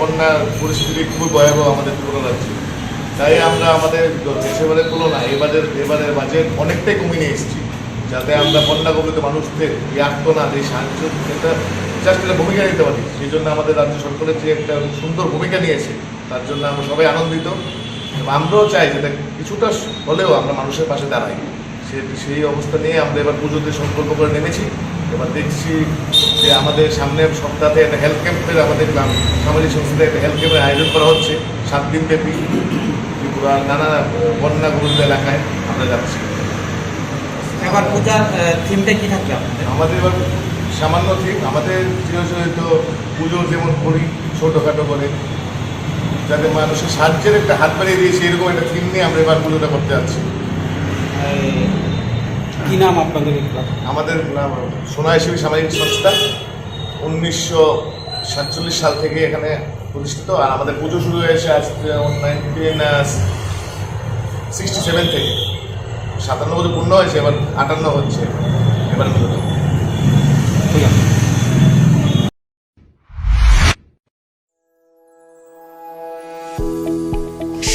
বন্যার পরিস্থিতি খুবই ভয়াবহ আমাদের ত্রিপুরা রাজ্যে তাই আমরা আমাদের দেশেবারের তুলনায় এবারের এবারের বাজেট অনেকটাই কমিয়ে নিয়ে এসেছি। যাতে আমরা বন্যা কবলিত মানুষদের এই আর্তনাদ, এই সাহায্য এটা জাস্ট একটা ভূমিকা নিতে পারি। সেই জন্য আমাদের রাজ্য সরকারের যে একটা সুন্দর ভূমিকা নিয়েছে, তার জন্য আমরা সবাই আনন্দিত। এবং আমরাও চাই যে কিছুটা হলেও আমরা মানুষের পাশে দাঁড়াই। সেই অবস্থা নিয়ে আমরা এবার পুজোতে সংকল্প করে নেমেছি। এবার দেখছি যে আমাদের সামনের সপ্তাহে একটা হেলথ ক্যাম্পের আমাদের গ্রাম সামাজিক সংস্থাতে একটা হেলথ ক্যাম্পের আয়োজন করা হচ্ছে। সাত দিন ব্যাপী ত্রিপুরার নানা বন্যা কবলিত এলাকায় আমরা যাচ্ছি। এবার পূজার থিমটা কি থাকবে আমাদের এবার সামান্য থিম আমাদের চিরচরিত পুজো যেমন করি ছোটোখাটো করে যাতে মানুষের সাহায্যের একটা হাত বাড়িয়ে দিয়েছে এরকম একটা থিম নিয়ে আমরা এবার পুজোটা করতে যাচ্ছি। কি নাম আপনাদের আমাদের নাম সোনাইশিবী সামাজিক সংস্থা। উনিশশো সাতচল্লিশ সাল থেকে এখানে প্রতিষ্ঠিত আর আমাদের পুজো শুরু হয়েছে আজ নাইনটিন সিক্সটি সেভেন থেকে। সাতান্ন বছর পূর্ণ হয়েছে এবার আটান্ন হচ্ছে এবার ঠিক আছে।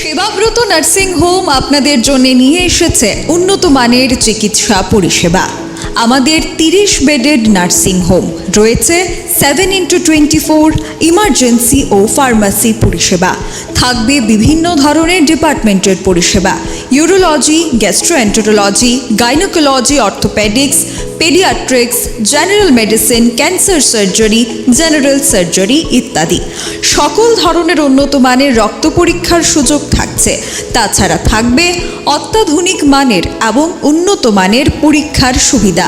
সেবাব্রত নার্সিং হোম আপনাদের জন্য নিয়ে এসেছে উন্নত মানের চিকিৎসা পরিষেবা। আমাদের তিরিশ বেডেড নার্সিং হোম রয়েছে seven into twenty four emergency ও ফার্মাসি পরিষেবা। থাকবে বিভিন্ন ধরনের ডিপার্টমেন্টের পরিষেবা। Urology gastroenterology gynaecology orthopaedics paediatrics general medicine cancer surgery general surgery ইত্যাদি। সকল ধরনের উন্নত মানের রক্ত পরীক্ষার সুযোগ থাকছে। তাছাড়া থাকবে অত্যাধুনিক মানের এবং উন্নত মানের পরীক্ষার সুবিধা।